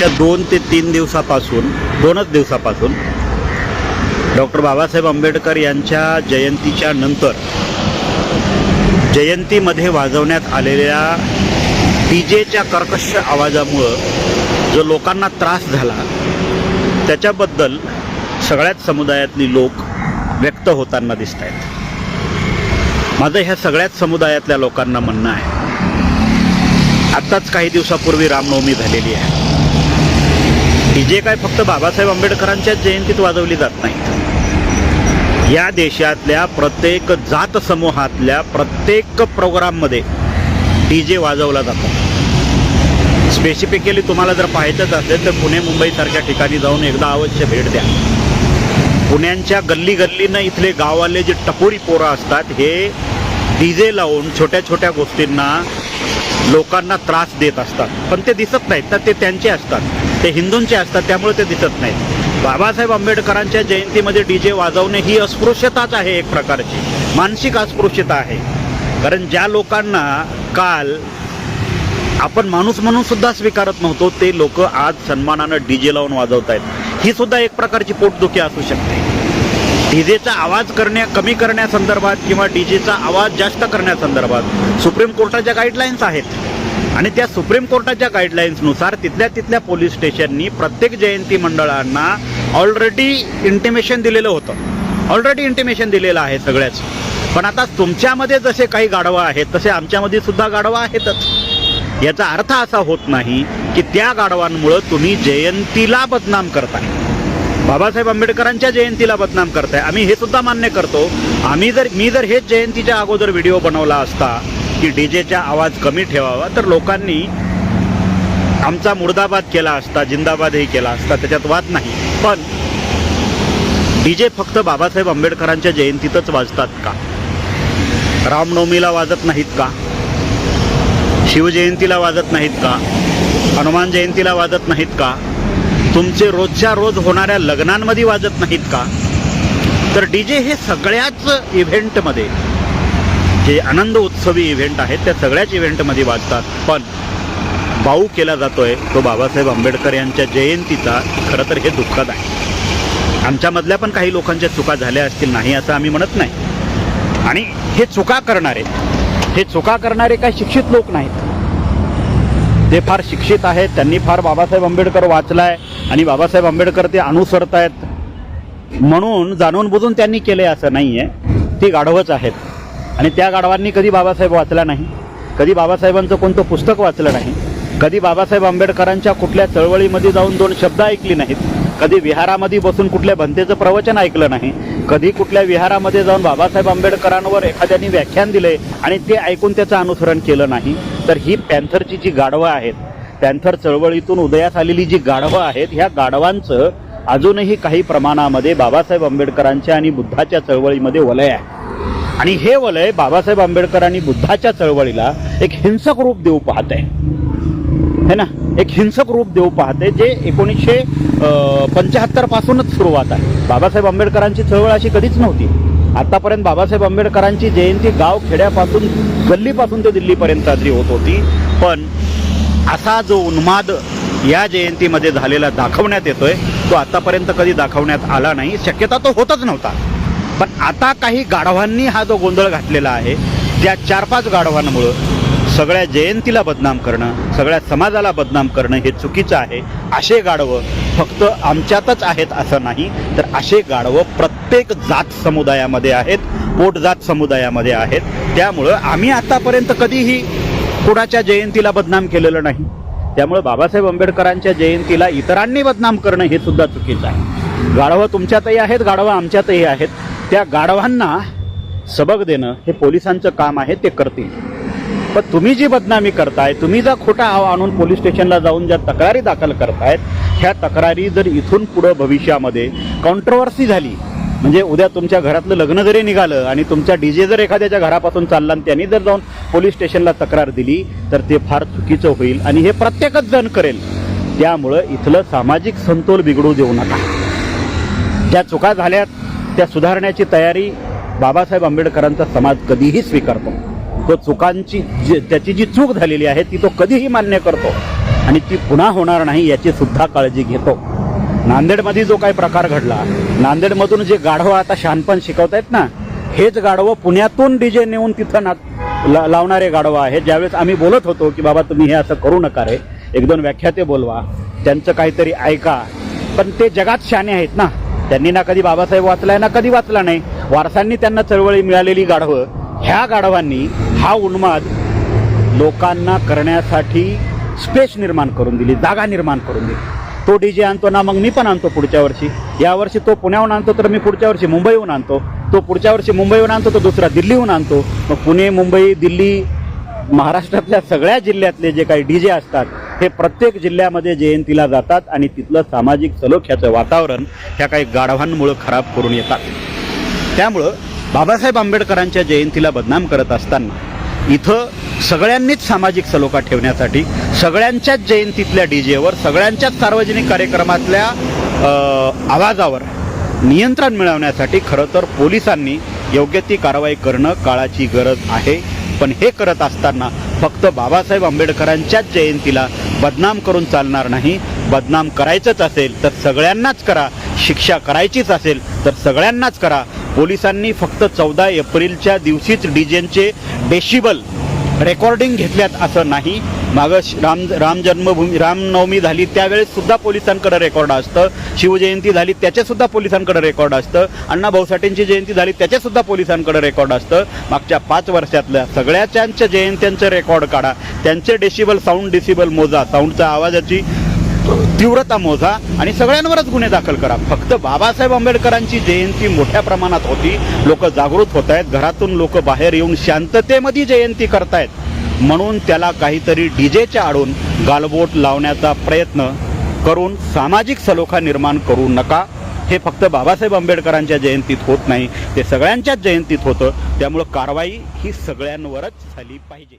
मागच्या दोन ते तीन दिवसापासून दोनच दिवसापासून डॉक्टर बाबासाहेब आंबेडकर यांच्या जयंतीच्या नंतर जयंतीमध्ये वाजवण्यात आलेल्या डीजेच्या कर्कश आवाजामुळं जो लोकांना त्रास झाला त्याच्याबद्दल सगळ्याच समुदायातली लोक व्यक्त होताना दिसत आहेत माझं ह्या सगळ्याच समुदायातल्या लोकांना म्हणणं आहे आत्ताच काही दिवसापूर्वी रामनवमी झालेली आहे. ही जे काय फक्त बाबासाहेब आंबेडकरांच्या जयंतीत वाजवली जात नाही या देशातल्या प्रत्येक जात समूहातल्या प्रत्येक प्रोग्राममध्ये डी जे वाजवला जातो. स्पेसिफिकली तुम्हाला जर पाहायचंच असेल तर पुणे मुंबईसारख्या ठिकाणी जाऊन एकदा अवश्य भेट द्या. पुण्यांच्या गल्ली गल्लीनं इथले गाववाले जे टपोरी पोरं असतात हे डी जे लावून छोट्या छोट्या गोष्टींना लोकांना त्रास देत असतात. पण ते दिसत नाहीत तर ते त्यांचे असतात. ते हिंदूंचे असतात त्यामुळे ते दिसत नाहीत. बाबासाहेब आंबेडकरांच्या जयंतीमध्ये डी जे वाजवणे ही अस्पृश्यताच आहे एक प्रकारची. मानसिक अस्पृश्यता आहे. कारण ज्या लोकांना काल आपण माणूस म्हणून सुद्धा स्वीकारत नव्हतो ते लोक आज सन्मानानं डीजे लावून वाजवत आहेत ही सुद्धा एक प्रकारची पोटदुखी असू शकते. डीजेचा आवाज करण्या कमी करण्यासंदर्भात किंवा डीजेचा आवाज जास्त करण्यासंदर्भात सुप्रीम कोर्टाच्या गाईडलाईन्स आहेत. आणि त्या सुप्रीम कोर्टाच्या गाईडलाईन्सनुसार तिथल्या तिथल्या पोलीस स्टेशननी प्रत्येक जयंती मंडळांना ऑलरेडी इंटिमेशन दिलेलं होतं. ऑलरेडी इंटिमेशन दिलेलं आहे सगळ्याच. पण आता तुमच्यामध्ये जसे काही गाढवा आहेत तसे आमच्यामध्ये सुद्धा गाढवा आहेतच. याचा अर्थ असा होत नाही की त्या गाढवांमुळं तुम्ही जयंतीला बदनाम करताय. बाबासाहेब आंबेडकरांच्या जयंतीला बदनाम करताय. आम्ही हे सुद्धा मान्य करतो. आम्ही जर मी जर हेच जयंतीच्या अगोदर व्हिडिओ बनवला असता की डीजेचा आवाज कमी ठेवावा. तर लोकांनी आमचा मुर्दाबाद केला असता जिंदाबादही केला असता त्याच्यात वाद नाही. पण डीजे फक्त बाबासाहेब आंबेडकरांच्या जयंतीतच वाजतात का? रामनवमीला वाजत नाहीत का? शिवजयंतीला वाजत नाहीत का? हनुमान जयंतीला वाजत नाहीत का? तुमचे रोजच्या रोज होणाऱ्या लग्नांमध्ये वाजत नाहीत का? तर डी जे हे सगळ्याच इव्हेंटमध्ये जे आनंद उत्सवी इव्हेंट आहेत त्या सगळ्याच इव्हेंटमध्ये वाजतात. पण बाऊ केला जातोय तो बाबासाहेब आंबेडकर यांच्या जयंतीचा खरं तर हे दुःखद आहे. आमच्यामधल्या पण काही लोकांच्या चुका झाल्या असतील नाही असं आम्ही म्हणत नाही. आणि हे चुका करणारे हे चुका करणारे काही शिक्षित लोक नाहीत. ते फार शिक्षित आहेत त्यांनी फार बाबासाहेब आंबेडकर वाचलाय आणि बाबासाहेब आंबेडकर ते अनुसरतायत. म्हणून जाणून बुजून त्यांनी केले असं नाही आहे ती गाढवच आहेत. आणि त्या गाढवांनी कधी बाबासाहेब वाचला नाही कधी बाबासाहेबांचं कोणतं पुस्तक वाचलं नाही कधी बाबासाहेब आंबेडकरांच्या कुठल्या चळवळीमध्ये जाऊन दोन शब्द ऐकली नाहीत कधी विहारामध्ये बसून कुठल्या भंतेचं प्रवचन ऐकलं नाही कधी कुठल्या विहारामध्ये जाऊन बाबासाहेब आंबेडकरांवर एखाद्याने व्याख्यान दिले आणि ते ऐकून त्याचं अनुसरण केलं नाही तर ही पॅन्थरची जी गाढवं आहेत पॅन्थर चळवळीतून उदयास आलेली जी गाढवं आहेत ह्या गाढवांचं अजूनही काही प्रमाणामध्ये बाबासाहेब आंबेडकरांच्या आणि बुद्धाच्या चळवळीमध्ये वलय आहे. आणि हे वलय बाबासाहेब आंबेडकर आणि बुद्धाच्या चळवळीला एक हिंसक रूप देऊ पाहत. आहे है ना? एक हिंसक रूप देऊ पाहते जे एकोणीसशे पंच्याहत्तर पासूनच सुरुवात आहे. बाबासाहेब आंबेडकरांची चळवळ अशी कधीच नव्हती. आतापर्यंत बाबासाहेब आंबेडकरांची जयंती गाव खेड्यापासून गल्लीपासून ते दिल्लीपर्यंत साजरी होत होती. पण असा जो उन्माद या जयंतीमध्ये झालेला दाखवण्यात येतोय तो आतापर्यंत कधी दाखवण्यात आला नाही. शक्यता तो होतच नव्हता. पण आता काही गाढवांनी हा जो गोंधळ घातलेला आहे त्या चार पाच गाढवांमुळं सगळ्या जयंतीला बदनाम करणं सगळ्या समाजाला बदनाम करणं हे चुकीचं आहे. असे गाढवं फक्त आमच्यातच आहेत असं नाही तर असे गाढवं प्रत्येक जात समुदायामध्ये आहेत पोटजात समुदायामध्ये आहेत. त्यामुळं आम्ही आतापर्यंत कधीही कुणाच्या जयंतीला बदनाम केलेलं नाही. त्यामुळं बाबासाहेब आंबेडकरांच्या जयंतीला इतरांनी बदनाम करणं हे सुद्धा चुकीचं आहे. गाढवं तुमच्यातही आहेत गाढवं आमच्यातही आहेत. त्या गाढवांना सबक देणं हे पोलिसांचं काम आहे ते करतील. पण तुम्ही जी बदनामी करताय तुम्ही जर खोटा आव आणून पोलीस स्टेशनला जाऊन ज्या तक्रारी दाखल करतायत ह्या तक्रारी जर इथून पुढं भविष्यामध्ये कॉन्ट्रोवर्सी झाली म्हणजे उद्या तुमच्या घरातलं लग्न जरी निघालं आणि तुमचा डीजे जर एखाद्याच्या घरापासून चालला आणि त्यांनी जर जाऊन पोलीस स्टेशनला तक्रार दिली तर ते फार चुकीचं होईल आणि हे प्रत्येकच जण करेल. त्यामुळं इथलं सामाजिक संतोल बिघडू देऊ नका. ज्या चुका झाल्यात त्या सुधारण्याची तयारी बाबासाहेब आंबेडकरांचा समाज कधीही स्वीकारतो. तो चुकांची जी- त्याची जी चूक झालेली आहे ती तो कधीही मान्य करतो. आणि ती पुन्हा होणार नाही याची सुद्धा काळजी घेतो. नांदेडमध्ये जो काही प्रकार घडला नांदेडमधून जे गाढवं आता शहाणपण शिकवतायत ना हेच गाढवं पुण्यातून डीजे नेऊन तिथं ना ला- लावणारे गाढवं आहेत. ज्यावेळेस आम्ही बोलत होतो की बाबा तुम्ही हे असं करू नका रे. एक दोन व्याख्याते बोलवा. त्यांचं काहीतरी ऐका. पण ते जगात शाने आहेत ना. त्यांनी ना कधी बाबासाहेब वाचलाय ना कधी वाचला नाही. वारसांनी त्यांना चळवळी मिळालेली गाढवं ह्या गाढवांनी हा उन्माद लोकांना करण्यासाठी स्पेस निर्माण करून दिली जागा निर्माण करून दिली. तो डी जे आणतो ना मग मी पण आणतो पुढच्या वर्षी. यावर्षी तो पुण्याहून आणतो तर मी पुढच्या वर्षी मुंबईहून आणतो. तो पुढच्या वर्षी मुंबईहून आणतो तो दुसरा दिल्लीहून आणतो. मग पुणे मुंबई दिल्ली महाराष्ट्रातल्या सगळ्या जिल्ह्यातले जे काही डी जे असतात हे प्रत्येक जिल्ह्यामध्ये जयंतीला जातात आणि तिथलं सामाजिक सलोख्याचं वातावरण ह्या काही गाढवांमुळं खराब करून येतात. त्यामुळं बाबासाहेब आंबेडकरांच्या जयंतीला बदनाम करत असताना इथं सगळ्यांनीच सामाजिक सलोखा ठेवण्यासाठी सगळ्यांच्याच जयंतीतल्या डी जेवर सगळ्यांच्याच सार्वजनिक कार्यक्रमातल्या आवाजावर नियंत्रण मिळवण्यासाठी खरं तर पोलिसांनी योग्य ती कारवाई करणं काळाची गरज आहे. पण हे करत असताना फक्त बाबासाहेब आंबेडकरांच्याच जयंतीला बदनाम करून चालणार नाही. बदनाम करायचंच असेल तर सगळ्यांनाच करा. शिक्षा करायचीच असेल तर सगळ्यांनाच करा. पोलिसांनी फक्त चौदा एप्रिलच्या दिवशीच डीजेंचे डेशिबल रेकॉर्डिंग घेतल्यात असं नाही. मागं श- राम राम जन्मभूमी रामनवमी झाली त्यावेळेस सुद्धा पोलिसांकडे रेकॉर्ड असतं. शिवजयंती झाली त्याच्यासुद्धा सुद्धा पोलिसांकडे रेकॉर्ड असतं. अण्णा भाऊ साठेंची जयंती झाली त्याच्यासुद्धा सुद्धा पोलिसांकडे रेकॉर्ड असतं. मागच्या पाच वर्षातल्या सगळ्याच्यांच्या जयंत्यांचं रेकॉर्ड काढा. त्यांचे डेसिबल साऊंड डेसिबल मोजा. साऊंडच्या आवाजाची तीव्रता मोजा आणि सगळ्यांवरच गुन्हे दाखल करा. फक्त बाबासाहेब आंबेडकरांची जयंती मोठ्या प्रमाणात होती. लोक जागृत होत आहेत. घरातून लोक बाहेर येऊन शांततेमध्ये जयंती करतायत. म्हणून त्याला काहीतरी डीजेच्या आडून गालबोट लावण्याचा प्रयत्न करून सामाजिक सलोखा निर्माण करू नका. हे फक्त बाबासाहेब आंबेडकरांच्या जयंतीत होत नाही ते सगळ्यांच्याच जयंतीत होतं. त्यामुळं कारवाई ही सगळ्यांवरच झाली पाहिजे.